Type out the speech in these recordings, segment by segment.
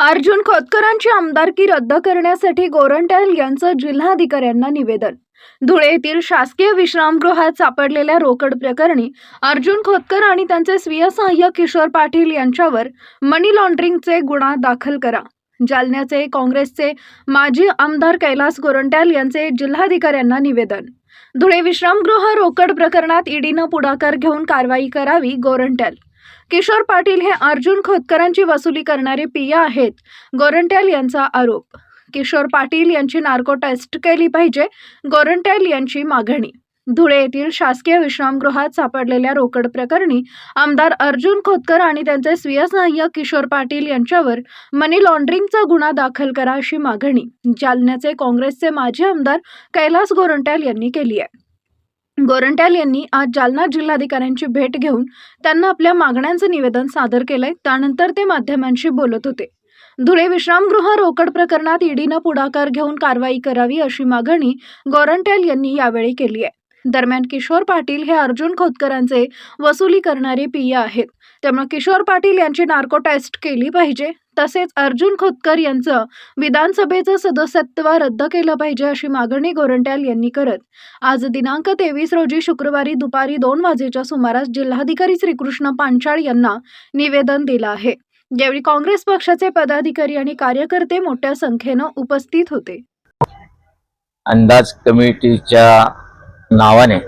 अर्जुन खोतकरांची आमदारकी रद्द करण्यासाठी गोरंट्याल यांचं जिल्हाधिकाऱ्यांना निवेदन. धुळे येथील शासकीय विश्रामगृहात सापडलेल्या रोकड प्रकरणी अर्जुन खोतकर आणि त्यांचे स्वीय सहाय्यक किशोर पाटील यांच्यावर मनी लॉन्ड्रिंगचे गुन्हा दाखल करा. जालन्याचे काँग्रेसचे माजी आमदार कैलास गोरंट्याल यांचे जिल्हाधिकाऱ्यांना निवेदन. धुळे विश्रामगृह रोकड प्रकरणात ईडीनं पुढाकार घेऊन कारवाई करावी गोरंट्याल. किशोर पाटील हे अर्जुन खोतकरांची वसुली करणारे पिया आहेत गोरंट्याल यांचा आरोप. किशोर पाटील यांची नार्को टेस्ट केली पाहिजे गोरंट्याल यांची मागणी. धुळे येथील शासकीय विश्रामगृहात सापडलेल्या रोकड प्रकरणी आमदार अर्जुन खोतकर आणि त्यांचे स्वीय सहाय्यक किशोर पाटील यांच्यावर मनी लॉन्ड्रिंगचा गुन्हा दाखल करा अशी मागणी जालन्याचे काँग्रेसचे माजी आमदार कैलास गोरंट्याल यांनी केली आहे. गोरंट्याल यांनी आज जालना जिल्हाधिकाऱ्यांची भेट घेऊन त्यांना आपल्या मागण्यांचं निवेदन सादर केलंय. त्यानंतर ते माध्यमांशी बोलत होते. धुळे विश्रामगृह रोकड प्रकरणात ईडीनं पुढाकार घेऊन कारवाई करावी अशी मागणी गोरंट्याल यांनी यावेळी केली आहे. दरम्यान किशोर पाटील हे अर्जुन खोतकरांचे वसुली करणारे पिय आहेत. त्यामुळे किशोर पाटील यांची नार्को टेस्ट केली पाहिजे. तसेच अर्जुन खोतकर यांचं विधानसभेचं सदस्यत्व रद्द केलं पाहिजे अशी मागणी गोरंट्याल यांनी करत. आज दिनांक तेवीस रोजी शुक्रवारी दुपारी दोन वाजेच्या सुमारास जिल्हाधिकारी श्रीकृष्ण पांचाळ यांना निवेदन दिलं आहे. यावेळी काँग्रेस पक्षाचे पदाधिकारी आणि कार्यकर्ते मोठ्या संख्येनं उपस्थित होते. अंदाज कमिटीच्या नावाने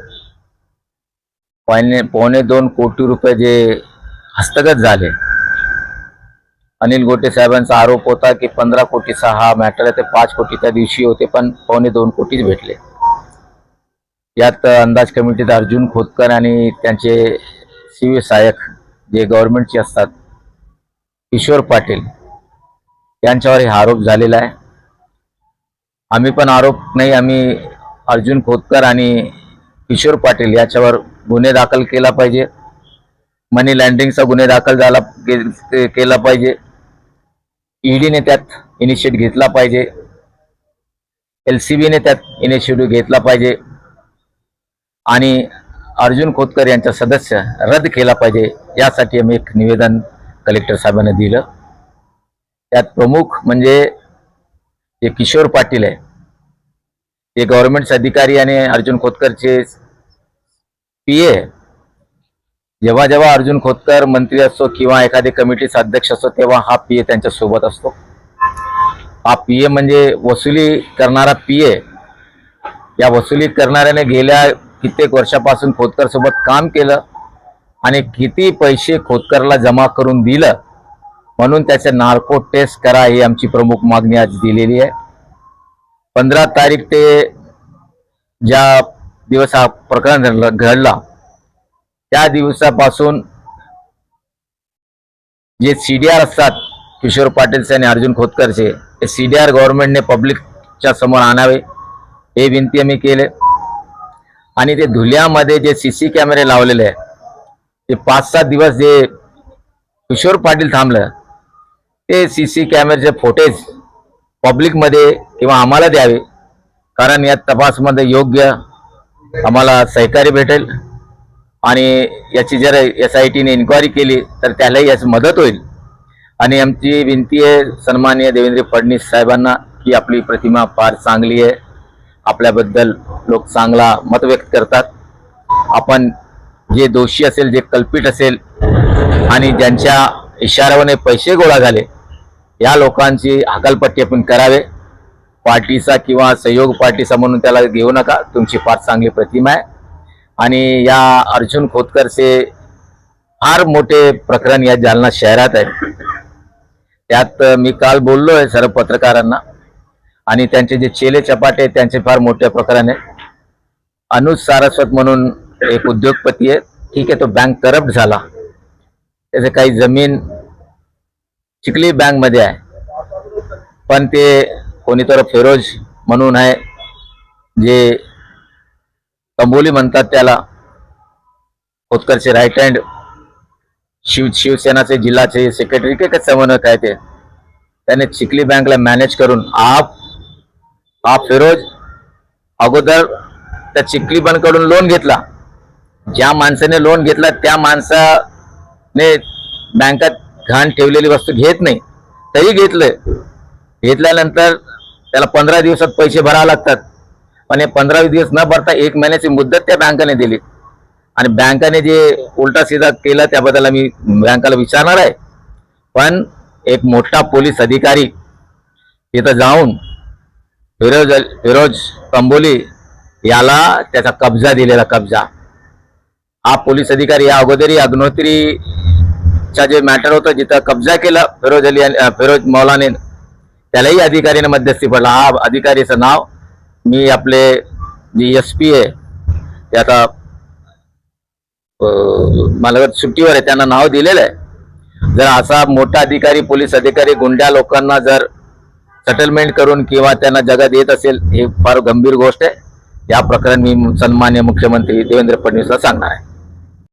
पावणे दोन कोटी रुपये जे हस्तगत झाले. अनिल गोटे साहेबांचा आरोप होता की पंधरा कोटीचा हा मॅटर आहे ते पाच कोटी त्या दिवशी होते पण पावणे दोन कोटीच भेटले. यात अंदाज कमिटीत अर्जुन खोतकर आणि त्यांचे शिव सहाय्यक जे गव्हर्नमेंटचे असतात किशोर पाटील यांच्यावर हे आरोप झालेला आहे. आम्ही पण आरोप नाही आम्ही अर्जुन खोतकर आणि किशोर पाटील याच्यावर गुन्हे दाखल केला पाहिजे. मनी लँडिंगचा गुन्हे दाखल झाला केला पाहिजे. ईडीने त्यात इनिशिएट घेतला पाहिजे. एल सी बीने त्यात इनिशिएटिव्ह घेतला पाहिजे. आणि अर्जुन खोतकर यांचा सदस्य रद्द केला पाहिजे. यासाठी आम्ही एक निवेदन कलेक्टर साहेबांना दिलं. त्यात प्रमुख म्हणजे जे किशोर पाटील आहे ते गव्हर्नमेंटचे अधिकारी आणि अर्जुन खोतकरचे पी ए जेव्हा जेव्हा अर्जुन खोतकर मंत्री असतो किंवा एखादी कमिटीचा अध्यक्ष असतो तेव्हा हा पी ए त्यांच्यासोबत असतो. हा पी ए म्हणजे वसुली करणारा पी ए या वसुली करणाऱ्याने गेल्या कित्येक वर्षापासून खोतकर सोबत काम केलं आणि किती पैसे खोतकरला जमा करून दिलं म्हणून त्याचे नार्को टेस्ट करा ही आमची प्रमुख मागणी आज दिलेली आहे. पंधरा तारीख ते ज्या दिवस हा प्रकरण घडला त्या दिवसापासून जे सी डी आर असतात किशोर पाटीलचे आणि अर्जुन खोतकरचे ते सी डी आर गव्हर्नमेंटने पब्लिकच्या समोर आणावे हे विनंती आम्ही केले. आणि ते धुल्यामध्ये जे सी सी कॅमेरे लावलेले आहे ते पाच सात दिवस जे किशोर पाटील थांबलं ते सी सी कॅमेरेचे फोटेज पब्लिकमध्ये किंवा आम्हाला द्यावे कारण या तपासमध्ये योग्य आम्हाला सहकार्य भेटेल. आणि याची जर एस आय टीने इन्क्वायरी केली तर त्यालाही याची मदत होईल. आणि आमची विनंती आहे सन्माननीय देवेंद्र फडणवीस साहेबांना की आपली प्रतिमा फार चांगली आहे. आपल्याबद्दल लोक चांगला मत व्यक्त करतात. आपण जे दोषी असेल जे कल्पित असेल आणि ज्यांच्या इशाऱ्याने पैसे गोळा झाले या लोकांची हकालपट्टी आपण करावे. पार्टीचा किंवा सहयोग पार्टीचा म्हणून त्याला घेऊ नका. तुमची फार चांगली प्रतिमा आहे. आणि या अर्जुन खोतकरचे फार मोठे प्रकरण या जालना शहरात आहे. त्यात मी काल बोललो आहे सर्व पत्रकारांना आणि त्यांचे जे चेले चपाटे त्यांचे फार मोठे प्रकरण आहे. अनुज सारस्वत म्हणून एक उद्योगपती आहे ठीक आहे तो बँक करप्ट झाला. त्याचे काही जमीन चिखली बँकमध्ये आहे. पण ते कोणीतर फिरोज म्हणून आहे जे कंबोली म्हणतात त्याला. खोतकरचे राईट हँड शिव शिवसेनाचे जिल्हाचे सेक्रेटरी काय काय समन्वयक आहे ते. त्याने चिखली बँकला मॅनेज करून आप हा फिरोज अगोदर त्या चिखली बँककडून लोन घेतला. ज्या माणसाने लोन घेतला त्या माणसाने बँकात घाण ठेवलेली वस्तू घेत नाही. तरी घेतलं घेतल्यानंतर त्याला पंधरा दिवसात पैसे भरावे लागतात. पण हे पंधरा दिवस न भरता एक महिन्याची मुदत त्या बँकेने दिली आणि बँकेने जे उलटा सीधा केलं त्याबद्दल मी बँकेला विचारणार आहे पण एक मोठा पोलीस अधिकारी तिथं जाऊन फिरोज फिरोज कंबोली याला त्याचा कब्जा दिलेला कब्जा हा पोलीस अधिकारी या अगोदरी अग्नोत्रीचा जे मॅटर होतं जिथं कब्जा केला फिरोज अली फिरोज मौलाने त्यालाही अधिकारीने मध्यस्थी पडला हा अधिकारीचं नाव मी आपले जे एस पी आहे. ते आता मला सुट्टीवर आहे त्यांना नाव दिलेलं आहे. जर असा मोठा अधिकारी पोलीस अधिकारी गुंड्या लोकांना जर सेटलमेंट करून किंवा त्यांना जगात येत असेल हे फार गंभीर गोष्ट आहे. या प्रकरण मी सन्मान्य मुख्यमंत्री देवेंद्र फडणवीसला सांगणार आहे.